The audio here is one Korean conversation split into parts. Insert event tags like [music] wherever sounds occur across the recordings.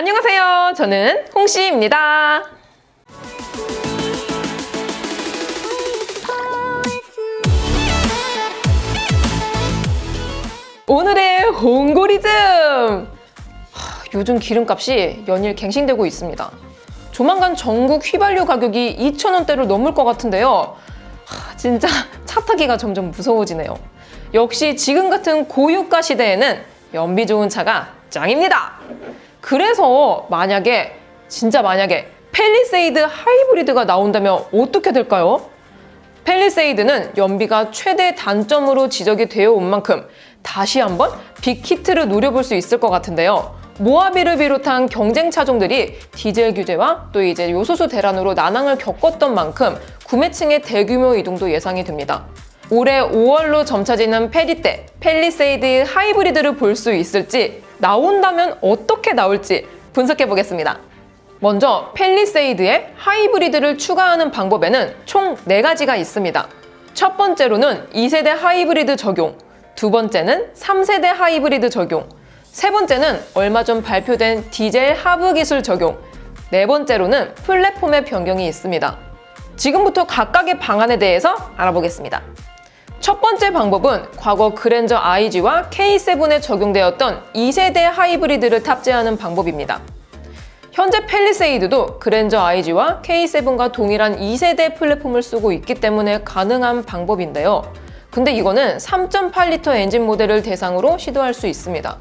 안녕하세요. 저는 홍씨입니다. 오늘의 홍고리즘! 하, 요즘 기름값이 연일 갱신되고 있습니다. 조만간 전국 휘발유 가격이 2,000원대를 넘을 것 같은데요. 하, 진짜 [laughs] 차 타기가 점점 무서워지네요. 역시 지금 같은 고유가 시대에는 연비 좋은 차가 짱입니다. 그래서 만약에 진짜 만약에 펠리세이드 하이브리드가 나온다면 어떻게 될까요? 펠리세이드는 연비가 최대 단점으로 지적이 되어 온 만큼 다시 한번 빅히트를 노려볼 수 있을 것 같은데요. 모하비를 비롯한 경쟁 차종들이 디젤 규제와 또 이제 요소수 대란으로 난항을 겪었던 만큼 구매층의 대규모 이동도 예상이 됩니다. 올해 5월로 점차지는 페리 때 펠리세이드 하이브리드를 볼 수 있을지 나온다면 어떻게 나올지 분석해 보겠습니다. 먼저 펠리세이드에 하이브리드를 추가하는 방법에는 총 4가지가 있습니다. 첫 번째로는 2세대 하이브리드 적용, 두 번째는 3세대 하이브리드 적용, 세 번째는 얼마 전 발표된 디젤 하부 기술 적용, 네 번째로는 플랫폼의 변경이 있습니다. 지금부터 각각의 방안에 대해서 알아보겠습니다. 첫 번째 방법은 과거 그랜저 IG와 K7에 적용되었던 2세대 하이브리드를 탑재하는 방법입니다. 현재 펠리세이드도 그랜저 IG와 K7과 동일한 2세대 플랫폼을 쓰고 있기 때문에 가능한 방법인데요. 근데 이거는 3.8리터 엔진 모델을 대상으로 시도할 수 있습니다.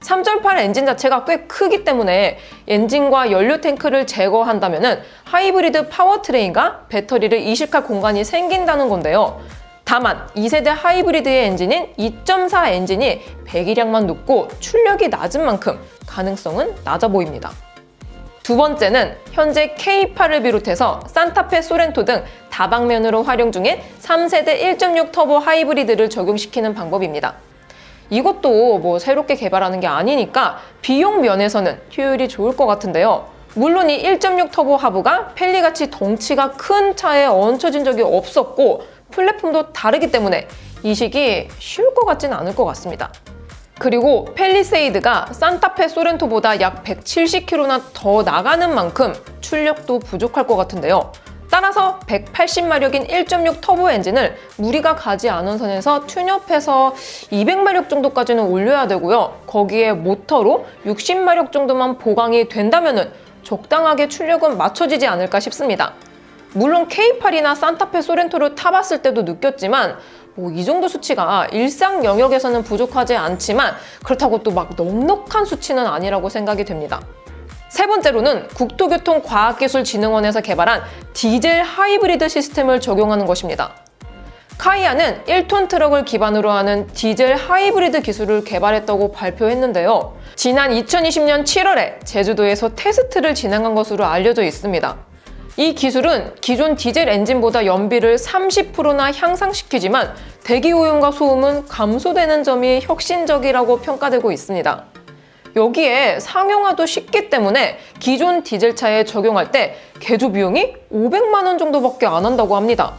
3.8 엔진 자체가 꽤 크기 때문에 엔진과 연료 탱크를 제거한다면 하이브리드 파워트레인과 배터리를 이식할 공간이 생긴다는 건데요. 다만 2세대 하이브리드의 엔진인 2.4 엔진이 배기량만 높고 출력이 낮은 만큼 가능성은 낮아 보입니다. 두 번째는 현재 K8을 비롯해서 산타페 소렌토 등 다방면으로 활용 중인 3세대 1.6 터보 하이브리드를 적용시키는 방법입니다. 이것도 뭐 새롭게 개발하는 게 아니니까 비용 면에서는 효율이 좋을 것 같은데요. 물론 이 1.6 터보 하부가 펠리같이 덩치가 큰 차에 얹혀진 적이 없었고 플랫폼도 다르기 때문에 이식이 쉬울 것 같지는 않을 것 같습니다. 그리고 펠리세이드가 산타페 소렌토보다 약 170km나 더 나가는 만큼 출력도 부족할 것 같은데요. 따라서 180마력인 1.6 터보 엔진을 무리가 가지 않은 선에서 튠업해서 200마력 정도까지는 올려야 되고요. 거기에 모터로 60마력 정도만 보강이 된다면 적당하게 출력은 맞춰지지 않을까 싶습니다. 물론 K8이나 산타페 소렌토를 타봤을 때도 느꼈지만 뭐 이 정도 수치가 일상 영역에서는 부족하지 않지만 그렇다고 또 막 넉넉한 수치는 아니라고 생각이 됩니다. 세 번째로는 국토교통과학기술진흥원에서 개발한 디젤 하이브리드 시스템을 적용하는 것입니다. 카이아는 1톤 트럭을 기반으로 하는 디젤 하이브리드 기술을 개발했다고 발표했는데요. 지난 2020년 7월에 제주도에서 테스트를 진행한 것으로 알려져 있습니다. 이 기술은 기존 디젤 엔진보다 연비를 30%나 향상시키지만 대기 오염과 소음은 감소되는 점이 혁신적이라고 평가되고 있습니다. 여기에 상용화도 쉽기 때문에 기존 디젤차에 적용할 때 개조 비용이 500만 원 정도밖에 안 한다고 합니다.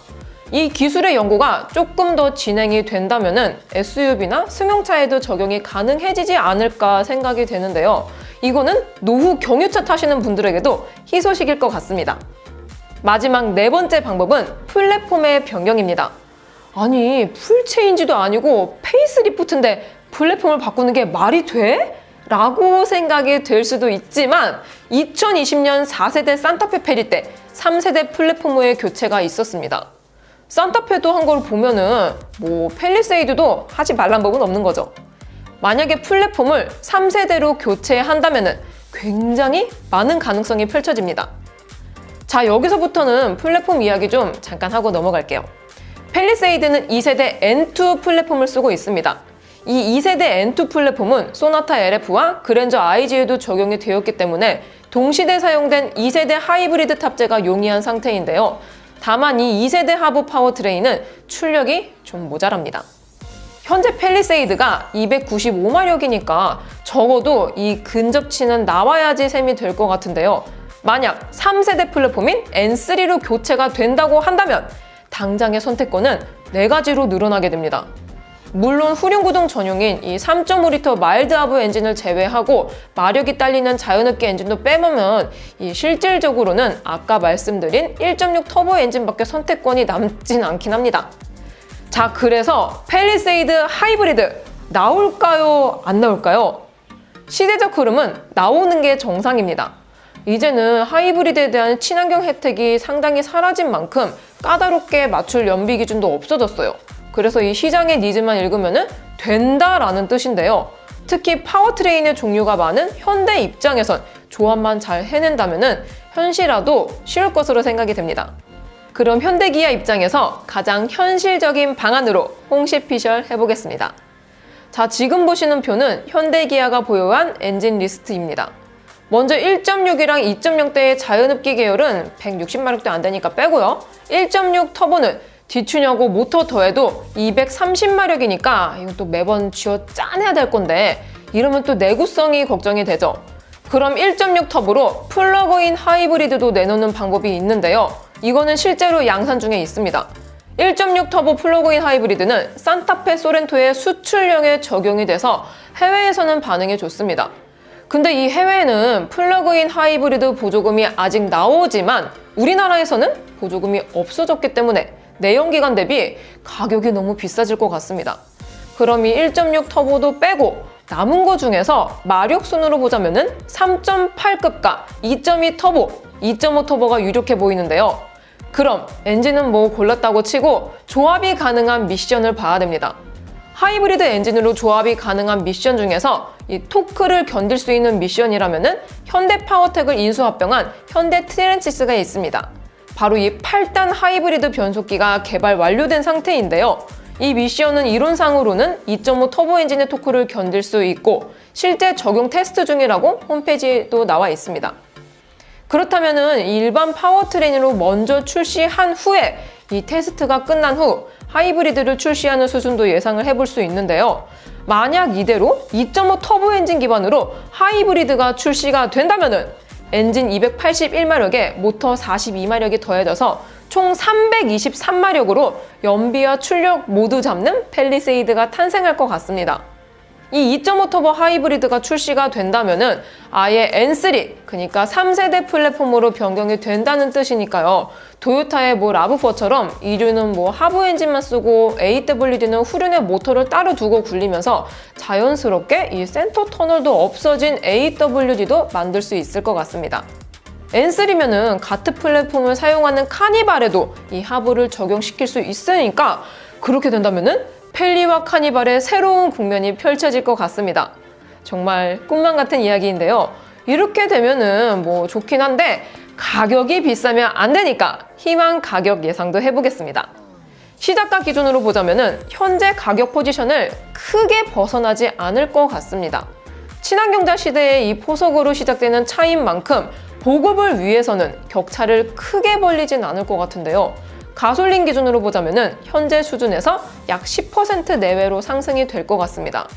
이 기술의 연구가 조금 더 진행이 된다면 SUV나 승용차에도 적용이 가능해지지 않을까 생각이 되는데요. 이거는 노후 경유차 타시는 분들에게도 희소식일 것 같습니다. 마지막 네 번째 방법은 플랫폼의 변경입니다. 아니, 풀체인지도 아니고 페이스리프트인데 플랫폼을 바꾸는 게 말이 돼? 라고 생각이 될 수도 있지만 2020년 4세대 산타페 페리 때 3세대 플랫폼의 교체가 있었습니다. 산타페도 한 걸 보면은 뭐 펠리세이드도 하지 말란 법은 없는 거죠. 만약에 플랫폼을 3세대로 교체한다면 굉장히 많은 가능성이 펼쳐집니다. 자, 여기서부터는 플랫폼 이야기 좀 잠깐 하고 넘어갈게요. 펠리세이드는 2세대 N2 플랫폼을 쓰고 있습니다. 이 2세대 N2 플랫폼은 소나타 LF와 그랜저 IG에도 적용이 되었기 때문에 동시대 사용된 2세대 하이브리드 탑재가 용이한 상태인데요. 다만 이 2세대 하부 파워트레인은 출력이 좀 모자랍니다. 현재 펠리세이드가 295마력이니까 적어도 이 근접치는 나와야지 셈이 될 것 같은데요. 만약 3세대 플랫폼인 N3로 교체가 된다고 한다면 당장의 선택권은 4가지로 늘어나게 됩니다. 물론 후륜구동 전용인 이 3.5L 마일드 하브 엔진을 제외하고 마력이 딸리는 자연흡기 엔진도 빼보면 이 실질적으로는 아까 말씀드린 1.6 터보 엔진밖에 선택권이 남진 않긴 합니다. 자, 그래서 펠리세이드 하이브리드 나올까요? 안 나올까요? 시대적 흐름은 나오는 게 정상입니다. 이제는 하이브리드에 대한 친환경 혜택이 상당히 사라진 만큼 까다롭게 맞출 연비 기준도 없어졌어요. 그래서 이 시장의 니즈만 읽으면 된다라는 뜻인데요. 특히 파워트레인의 종류가 많은 현대 입장에선 조합만 잘 해낸다면 현실화도 쉬울 것으로 생각이 됩니다. 그럼 현대기아 입장에서 가장 현실적인 방안으로 홍시피셜 해보겠습니다. 자, 지금 보시는 표는 현대기아가 보유한 엔진 리스트입니다. 먼저 1.6이랑 2.0대의 자연흡기 계열은 160마력도 안 되니까 빼고요. 1.6 터보는 뒤추냐고 모터 더해도 230마력이니까 이것도 매번 쥐어 짜내야 될 건데 이러면 또 내구성이 걱정이 되죠. 그럼 1.6 터보로 플러그인 하이브리드도 내놓는 방법이 있는데요. 이거는 실제로 양산 중에 있습니다. 1.6 터보 플러그인 하이브리드는 산타페 소렌토의 수출량에 적용이 돼서 해외에서는 반응이 좋습니다. 근데 이 해외에는 플러그인 하이브리드 보조금이 아직 나오지만 우리나라에서는 보조금이 없어졌기 때문에 내연기관 대비 가격이 너무 비싸질 것 같습니다. 그럼 이 1.6 터보도 빼고 남은 거 중에서 마력 순으로 보자면은 3.8급과 2.2 터보, 2.5 터보가 유력해 보이는데요. 그럼 엔진은 뭐 골랐다고 치고 조합이 가능한 미션을 봐야 됩니다. 하이브리드 엔진으로 조합이 가능한 미션 중에서 이 토크를 견딜 수 있는 미션이라면은 현대 파워텍을 인수합병한 현대 트렌치스가 있습니다. 바로 이 8단 하이브리드 변속기가 개발 완료된 상태인데요. 이 미션은 이론상으로는 2.5 터보 엔진의 토크를 견딜 수 있고 실제 적용 테스트 중이라고 홈페이지에도 나와 있습니다. 그렇다면 일반 파워트레인으로 먼저 출시한 후에 이 테스트가 끝난 후 하이브리드를 출시하는 수순도 예상을 해볼 수 있는데요. 만약 이대로 2.5 터보 엔진 기반으로 하이브리드가 출시가 된다면 엔진 281마력에 모터 42마력이 더해져서 총 323마력으로 연비와 출력 모두 잡는 펠리세이드가 탄생할 것 같습니다. 이 2.5 터보 하이브리드가 출시가 된다면은 아예 N3, 그러니까 3세대 플랫폼으로 변경이 된다는 뜻이니까요. 도요타의 뭐 라브4처럼 이류는 뭐 하부 엔진만 쓰고 AWD는 후륜의 모터를 따로 두고 굴리면서 자연스럽게 이 센터 터널도 없어진 AWD도 만들 수 있을 것 같습니다. N3면은 같은 플랫폼을 사용하는 카니발에도 이 하부를 적용시킬 수 있으니까 그렇게 된다면은 펠리와 카니발의 새로운 국면이 펼쳐질 것 같습니다. 정말 꿈만 같은 이야기인데요. 이렇게 되면은 뭐 좋긴 한데 가격이 비싸면 안 되니까 희망 가격 예상도 해보겠습니다. 시작가 기준으로 보자면은 현재 가격 포지션을 크게 벗어나지 않을 것 같습니다. 친환경자 시대의 이 포석으로 시작되는 차이인 만큼 보급을 위해서는 격차를 크게 벌리진 않을 것 같은데요. 가솔린 기준으로 보자면 현재 수준에서 약 10% 내외로 상승이 될 것 같습니다.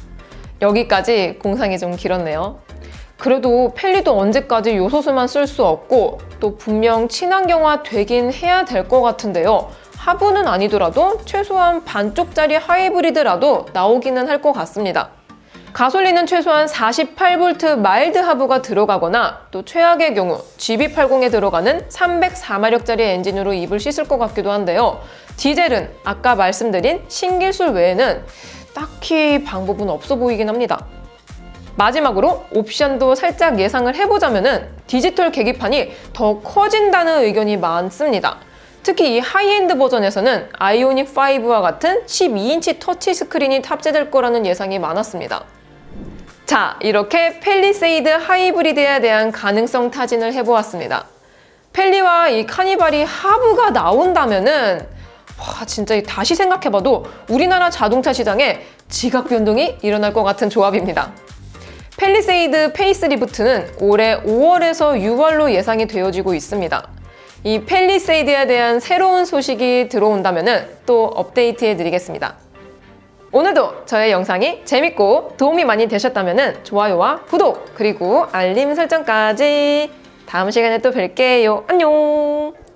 여기까지 공상이 좀 길었네요. 그래도 펠리도 언제까지 요소수만 쓸 수 없고 또 분명 친환경화 되긴 해야 될 것 같은데요. 하부는 아니더라도 최소한 반쪽짜리 하이브리드라도 나오기는 할 것 같습니다. 가솔린은 최소한 48V 마일드 하부가 들어가거나 또 최악의 경우 GB80에 들어가는 304마력짜리 엔진으로 입을 씻을 것 같기도 한데요. 디젤은 아까 말씀드린 신기술 외에는 딱히 방법은 없어 보이긴 합니다. 마지막으로 옵션도 살짝 예상을 해보자면 디지털 계기판이 더 커진다는 의견이 많습니다. 특히 이 하이엔드 버전에서는 아이오닉 5와 같은 12인치 터치 스크린이 탑재될 거라는 예상이 많았습니다. 자, 이렇게 펠리세이드 하이브리드에 대한 가능성 타진을 해보았습니다. 펠리와 이 카니발이 하부가 나온다면은 와, 진짜 다시 생각해봐도 우리나라 자동차 시장에 지각 변동이 일어날 것 같은 조합입니다. 펠리세이드 페이스리프트는 올해 5월에서 6월로 예상이 되어지고 있습니다. 이 펠리세이드에 대한 새로운 소식이 들어온다면 또 업데이트해 드리겠습니다. 오늘도 저의 영상이 재밌고 도움이 많이 되셨다면 좋아요와 구독 그리고 알림 설정까지 다음 시간에 또 뵐게요. 안녕!